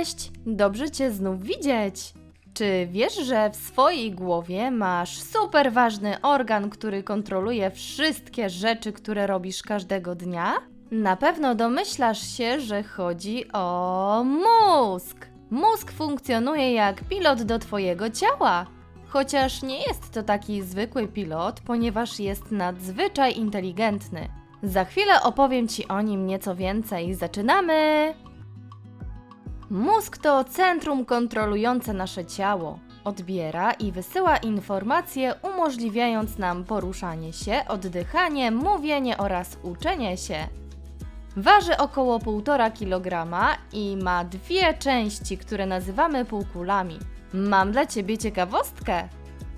Cześć! Dobrze Cię znów widzieć! Czy wiesz, że w swojej głowie masz super ważny organ, który kontroluje wszystkie rzeczy, które robisz każdego dnia? Na pewno domyślasz się, że chodzi o mózg. Mózg funkcjonuje jak pilot do Twojego ciała. Chociaż nie jest to taki zwykły pilot, ponieważ jest nadzwyczaj inteligentny. Za chwilę opowiem Ci o nim nieco więcej. Zaczynamy! Mózg to centrum kontrolujące nasze ciało. Odbiera i wysyła informacje, umożliwiając nam poruszanie się, oddychanie, mówienie oraz uczenie się. Waży około 1,5 kg i ma dwie części, które nazywamy półkulami. Mam dla Ciebie ciekawostkę.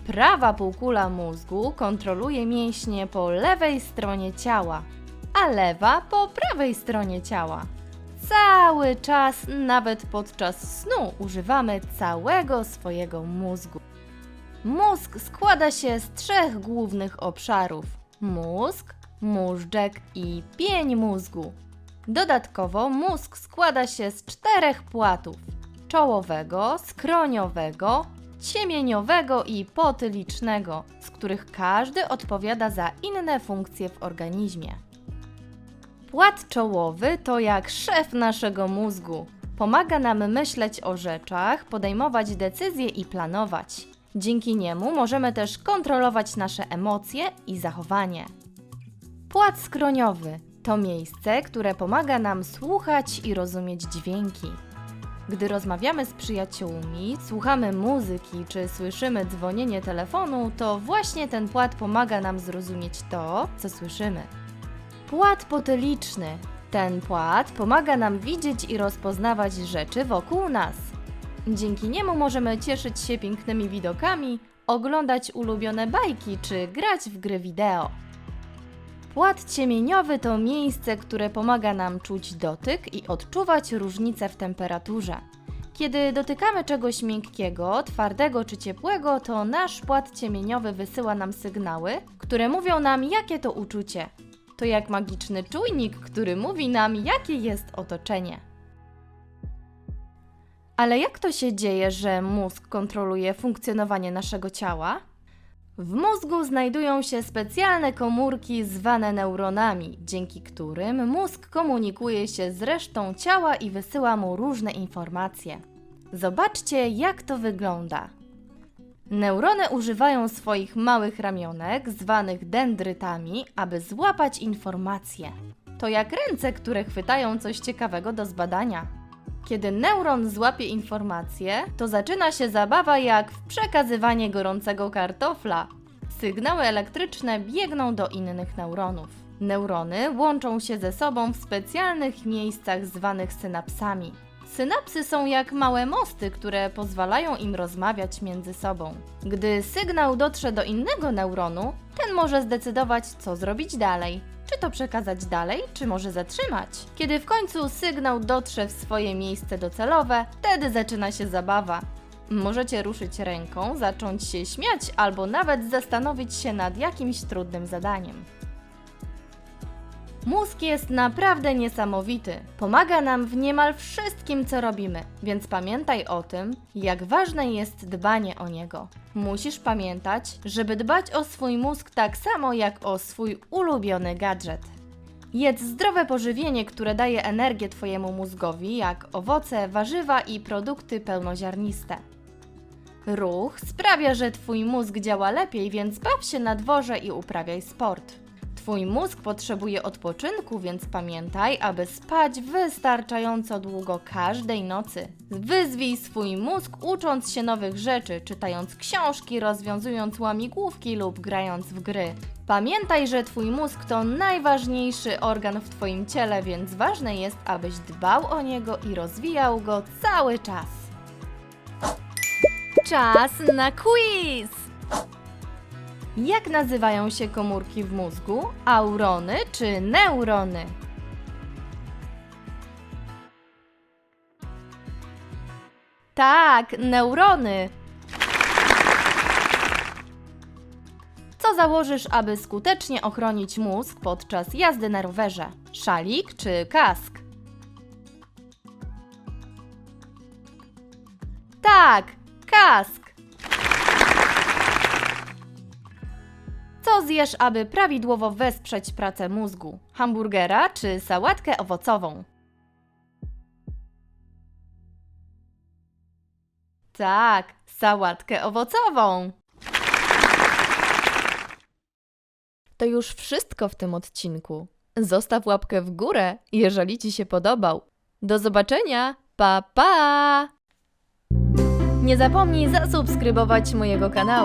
Prawa półkula mózgu kontroluje mięśnie po lewej stronie ciała, a lewa po prawej stronie ciała. Cały czas, nawet podczas snu, używamy całego swojego mózgu. Mózg składa się z trzech głównych obszarów: mózg, móżdżek i pień mózgu. Dodatkowo mózg składa się z czterech płatów: czołowego, skroniowego, ciemieniowego i potylicznego, z których każdy odpowiada za inne funkcje w organizmie. Płat czołowy to jak szef naszego mózgu. Pomaga nam myśleć o rzeczach, podejmować decyzje i planować. Dzięki niemu możemy też kontrolować nasze emocje i zachowanie. Płat skroniowy to miejsce, które pomaga nam słuchać i rozumieć dźwięki. Gdy rozmawiamy z przyjaciółmi, słuchamy muzyki czy słyszymy dzwonienie telefonu, to właśnie ten płat pomaga nam zrozumieć to, co słyszymy. Płat potyliczny. Ten płat pomaga nam widzieć i rozpoznawać rzeczy wokół nas. Dzięki niemu możemy cieszyć się pięknymi widokami, oglądać ulubione bajki czy grać w gry wideo. Płat ciemieniowy to miejsce, które pomaga nam czuć dotyk i odczuwać różnice w temperaturze. Kiedy dotykamy czegoś miękkiego, twardego czy ciepłego, to nasz płat ciemieniowy wysyła nam sygnały, które mówią nam, jakie to uczucie. To jak magiczny czujnik, który mówi nam, jakie jest otoczenie. Ale jak to się dzieje, że mózg kontroluje funkcjonowanie naszego ciała? W mózgu znajdują się specjalne komórki zwane neuronami, dzięki którym mózg komunikuje się z resztą ciała i wysyła mu różne informacje. Zobaczcie, jak to wygląda. Neurony używają swoich małych ramionek, zwanych dendrytami, aby złapać informacje. To jak ręce, które chwytają coś ciekawego do zbadania. Kiedy neuron złapie informację, to zaczyna się zabawa jak w przekazywanie gorącego kartofla. Sygnały elektryczne biegną do innych neuronów. Neurony łączą się ze sobą w specjalnych miejscach zwanych synapsami. Synapsy są jak małe mosty, które pozwalają im rozmawiać między sobą. Gdy sygnał dotrze do innego neuronu, ten może zdecydować, co zrobić dalej. Czy to przekazać dalej, czy może zatrzymać. Kiedy w końcu sygnał dotrze w swoje miejsce docelowe, wtedy zaczyna się zabawa. Możecie ruszyć ręką, zacząć się śmiać albo nawet zastanowić się nad jakimś trudnym zadaniem. Mózg jest naprawdę niesamowity. Pomaga nam w niemal wszystkim, co robimy, więc pamiętaj o tym, jak ważne jest dbanie o niego. Musisz pamiętać, żeby dbać o swój mózg tak samo jak o swój ulubiony gadżet. Jedz zdrowe pożywienie, które daje energię Twojemu mózgowi, jak owoce, warzywa i produkty pełnoziarniste. Ruch sprawia, że Twój mózg działa lepiej, więc baw się na dworze i uprawiaj sport. Twój mózg potrzebuje odpoczynku, więc pamiętaj, aby spać wystarczająco długo każdej nocy. Wyzwij swój mózg ucząc się nowych rzeczy, czytając książki, rozwiązując łamigłówki lub grając w gry. Pamiętaj, że Twój mózg to najważniejszy organ w Twoim ciele, więc ważne jest, abyś dbał o niego i rozwijał go cały czas. Czas na quiz! Jak nazywają się komórki w mózgu? Aurony czy neurony? Tak, neurony. Co założysz, aby skutecznie ochronić mózg podczas jazdy na rowerze? Szalik czy kask? Tak, kask. Co zjesz, aby prawidłowo wesprzeć pracę mózgu? Hamburgera czy sałatkę owocową? Tak, sałatkę owocową. To już wszystko w tym odcinku. Zostaw łapkę w górę, jeżeli Ci się podobał. Do zobaczenia. Pa pa! Nie zapomnij zasubskrybować mojego kanału.